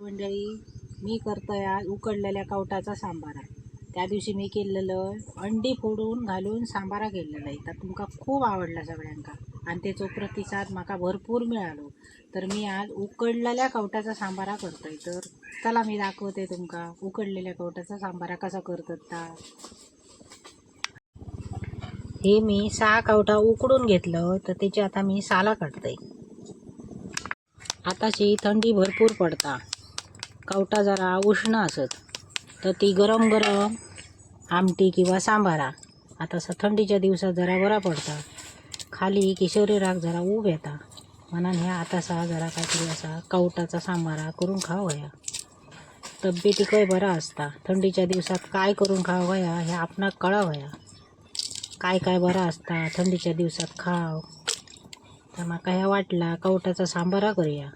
मंडळी मी करतोय आज उकडलेल्या कवटाचा सांबारा. त्या दिवशी मी केलेलं अंडी फोडून घालून सांबारा केलेला आहे. तर तुमका खूप आवडला सगळ्यांका. आणि त्याचो प्रतिसाद माका भरपूर मिळालो. तर मी आज उकडलेल्या कवटाचा सांबारा करतोय. तर चला मी दाखवते तुमका उकडलेल्या कवटाचा सांबारा कसा करतात ता. हे मी सहा कवटा उकडून घेतलं तर त्याची आता मी साला काढतोय. आताची थंडी भरपूर पडता. कवटा जरा उष्ण असत तर ती गरम गरम आमटी किंवा सांबारा आता असं थंडीच्या दिवसात जरा बरा पडता. खाली की शरीराक जरा ऊब येता. म्हणून ह्या आतासा जरा काहीतरी असा कवटाचा सांबारा करून खावया. तब्येतीकय बरा असता. थंडीच्या दिवसात काय करून खावया हे आपणाक कळावया. काय काय बरा असता थंडीच्या दिवसात खाव. तर म्हाका ह्या वाटला कवटाचा सांबारा करूया.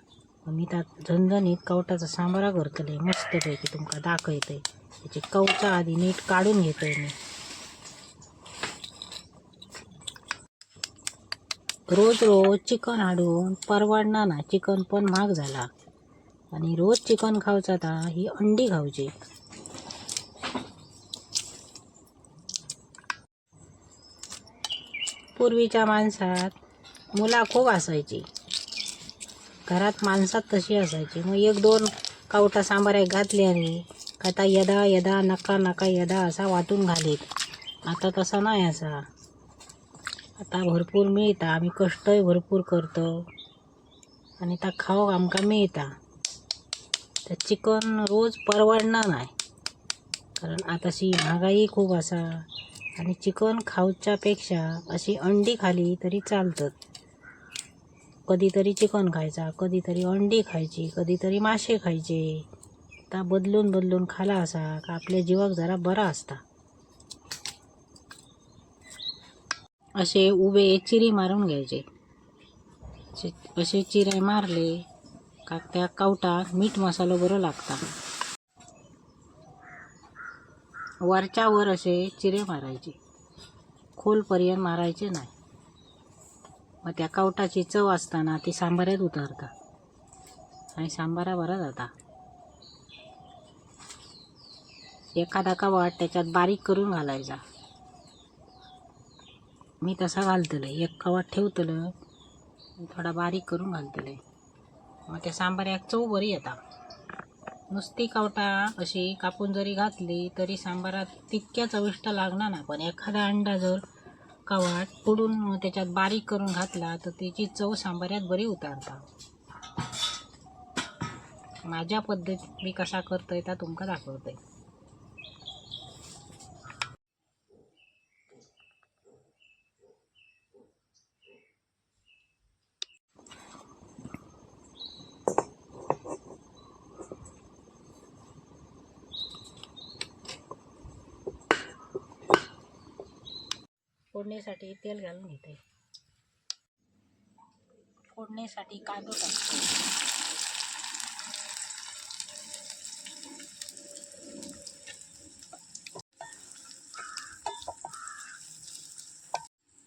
मी त्यात झणझणीत कवटाचा सांबारा करतले मस्तपैकी तुमका दाखवते त्याची कवचा आधी नीट काढून घेतोय मी. रोज रोज चिकन हाडून परवडणार ना चिकन पण महाग झाला. आणि रोज चिकन खावचा आता ही अंडी खावची पूर्वीच्या माणसात मुला खूप असायची. घरात माणसात तशी असायची. मग एक दोन कावटा सांबाऱ्या घातली आणि कथा यदा यदा नका नका यदा असा वाटून घालीत. आता तसा नाही असा. आता भरपूर मिळता. आम्ही कष्टही भरपूर करतो. आणि त्या खाऊ आमका मिळता. तर चिकन रोज परवडणार नाही. कारण आताशी महागाई खूप असा. आणि चिकन खाऊच्यापेक्षा अशी अंडी खाली तरी चालतात कधीतरी चिकन खायचा कधीतरी अंडी खायची कधीतरी मासे खायचे. आता बदलून बदलून खाला असा का आपल्या जीवाक जरा बरा असता. असे उभे चिरी मारून घ्यायचे. असे- असे चिरे मारले का त्या कावटाक मीठ मसालो बरो लागता. वरच्या वर असे चिरे मारायचे. खोलपर्यंत मारायचे नाही. मग त्या कवटाची चव असताना ती सांबाऱ्यात उतरता. आणि सांबारा बरा जाता. एखादा कवाट त्याच्यात बारीक करून घालायचा. मी तसा घालतलं. एक कवाट ठेवतलं थोडा बारीक करून घालतले. मग त्या सांबाऱ्याक चव बरी येता. नुसती कावटा अशी कापून जरी घातली तरी सांबारात तितक्या चविष्ट लागणार ना पण एखादा अंडा जर कवाट फोडून त्याच्यात बारीक करून घातला तर त्याची चव सांबाऱ्यात बरी उतारता. माझ्या पद्धतीत मी कसा करतोय त्या तुमका दाखवतोय. फोडणीसाठी तेल घालून घेते. फोडणीसाठी कांदो टाकतो.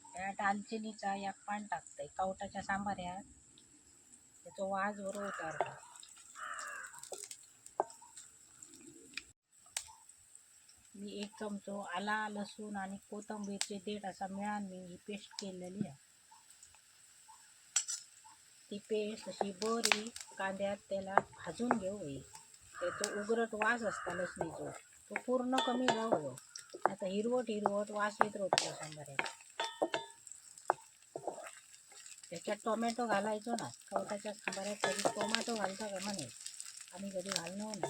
त्या दालचिनीचा एक पान टाकते. कवटाच्या सांबाऱ्यात. त्याचा वाज बरोबर उतारतो मी एक चमचो आला लसूण आणि कोथंबीरचे देठ असा मिळान मी ही पेस्ट केलेली आहे. ती पेस्ट अशी बरी कांद्यात त्याला भाजून घेऊ हवी त्याचा उगरट वास असता लसणीचो. तो पूर्ण कमी जाऊ आता हिरवट हिरवट वास येत राहतो सांबाऱ्यात त्याच्यात टोमॅटो घालायचो ना कवटाच्या हो सांबाऱ्यात कधी टोमॅटो घालता का म्हणे? आम्ही कधी घालणार ना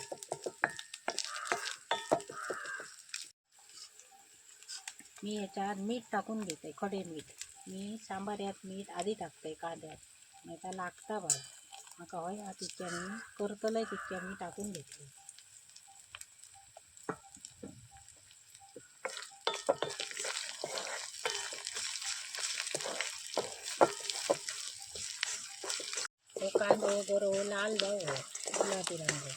मी याच्यात मीठ टाकून घेते खडे मीठ. मी सांबार यात मीठ आधी टाकते कांद्यात. नाही तर लागता बघा. म्हाका हय हा तितक्या मी करतलंय तितक्या मी टाकून घेतले तो कांदो बरो लाल जाऊ गुलाबी रंग.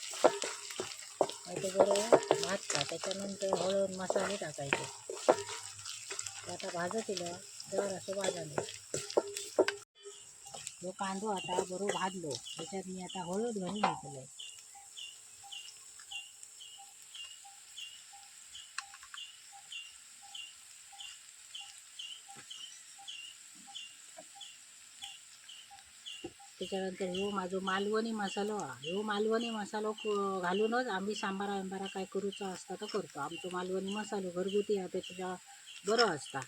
आणि तो बरो भाजता त्याच्यानंतर हळद मसाले टाकायचे. आता भाजत केलं तर असं भाजलं तो कांदो आता बरोबर भाजलो. त्याच्यात मी आता हळद घालून घेतलं त्याच्यानंतर ह्यो माझो मालवणी मसालो हा. ह्यो मालवणी मसालो घालूनच आम्ही सांबारा बिंबारा काय करूचा असता तर करतो. आमचो मालवणी मसालो घरगुती हा त्याच्या बरो असता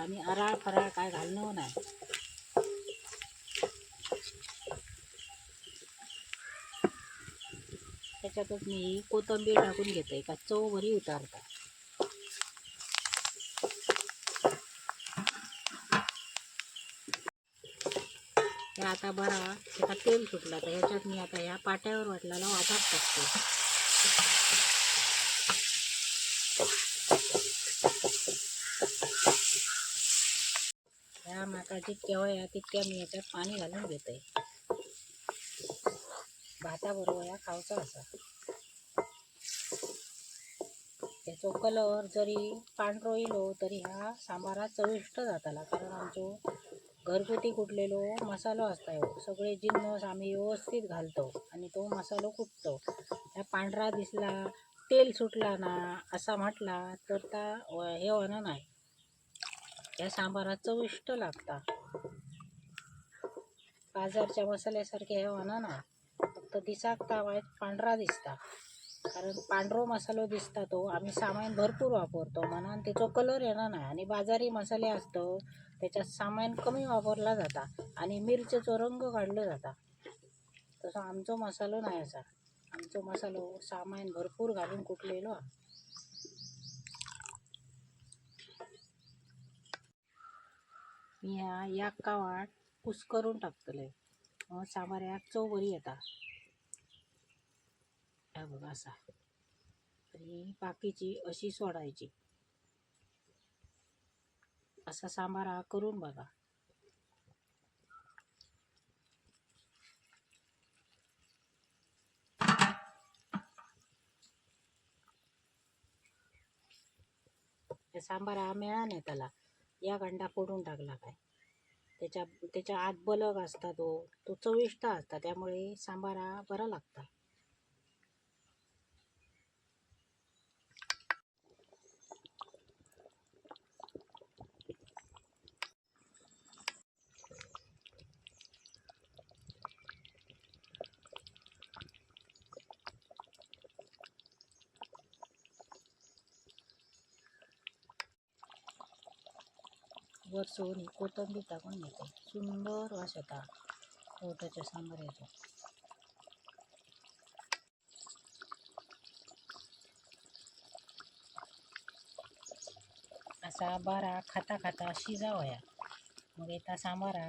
आणि अराळ फराळ काय घालणं नाही. त्याच्यातच मी कोथिंबीर टाकून घेते का चव बरी उतारता. हे आता बरा त्याचा तेल सुटला तर ह्याच्यात मी आता ह्या पाट्यावर वाटलेला वाटात टाकते माका जितक्या वया तितक्या मी याच्यात पाणी घालून घेते. भाताबरोबर या खावचा असा. त्याचो कलर जरी पांढरो येलो तरी हा सांबारा चविष्ट जाताला. कारण आमचो घरगुती कुटलेलो मसालो असता ह्यो सगळे जिन्नस आम्ही व्यवस्थित घालतो आणि तो मसालो कुटतो. ह्या पांढरा दिसला तेल सुटला ना असा म्हटला तर ता हे होणं नाही. या सांबारात चविष्ट लागता. बाजारच्या मसाल्यासारखे हे होणं ना फक्त दिसाक तावायत पांढरा दिसता. कारण पांढरो मसालो दिसता तो आम्ही सामान भरपूर वापरतो. म्हणून त्याचो कलर येणार नाही. आणि बाजारी मसाले असतो त्याच्यात सामान कमी वापरला जाता. आणि मिरचेचो रंग काढला जाता. तसं आमचो मसालो नाही असा. आमचो मसालो सामान भरपूर घालून कुटलेलो हा. मी ह्या या कावाळ कुस करून टाकतले साबाऱ्याक चव बरी येता. ह्या बघा असा. आणि बाकीची अशी सोडायची. असा सांबारा करून बघा. सांबार हा मिळा नाही त्याला. या गंडा फोडून टाकला काय? त्याच्या त्याच्या आत बलग असता तो तो चविष्ट असता त्यामुळे सांबारा बरा लागता. वरसून कोथंबीर टाकून घेते. सुंदर वास येता. कवटाच्या येतो. असा बारा खाता खाता शिजावया. मग येता सांबारा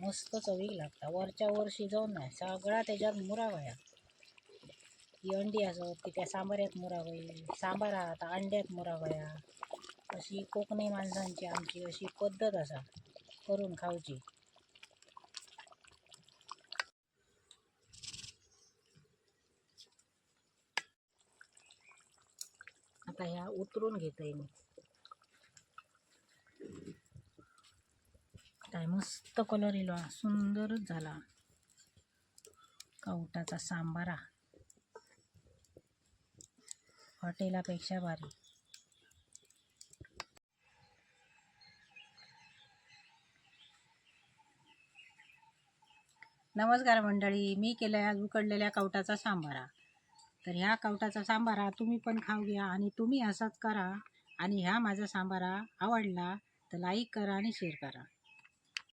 मस्त चवीक लागता. वरच्या वर शिजवून नाही सगळा त्याच्यात मुरावया ही अंडी असत ती त्या सांबाऱ्यात मुरावई सांबारा आता अंड्यात मुरावया अशी कोकणी माणसांची आमची अशी पद्धत असा करून खावची आता ह्या उतरून घेतोय मी. काय मस्त कलर येलो सुंदरच झाला. कवटाचा सांबारा. हॉटेलापेक्षा भारी. नमस्कार मंडळी मी केला आज उकडलेल्या कवटाचा सांबारा. तर ह्या कवटाचा सांबारा तुम्ही पण खाऊ घ्या आणि तुम्ही असाच करा आणि ह्या माझा सांबारा आवडला तर लाईक करा आणि शेअर करा.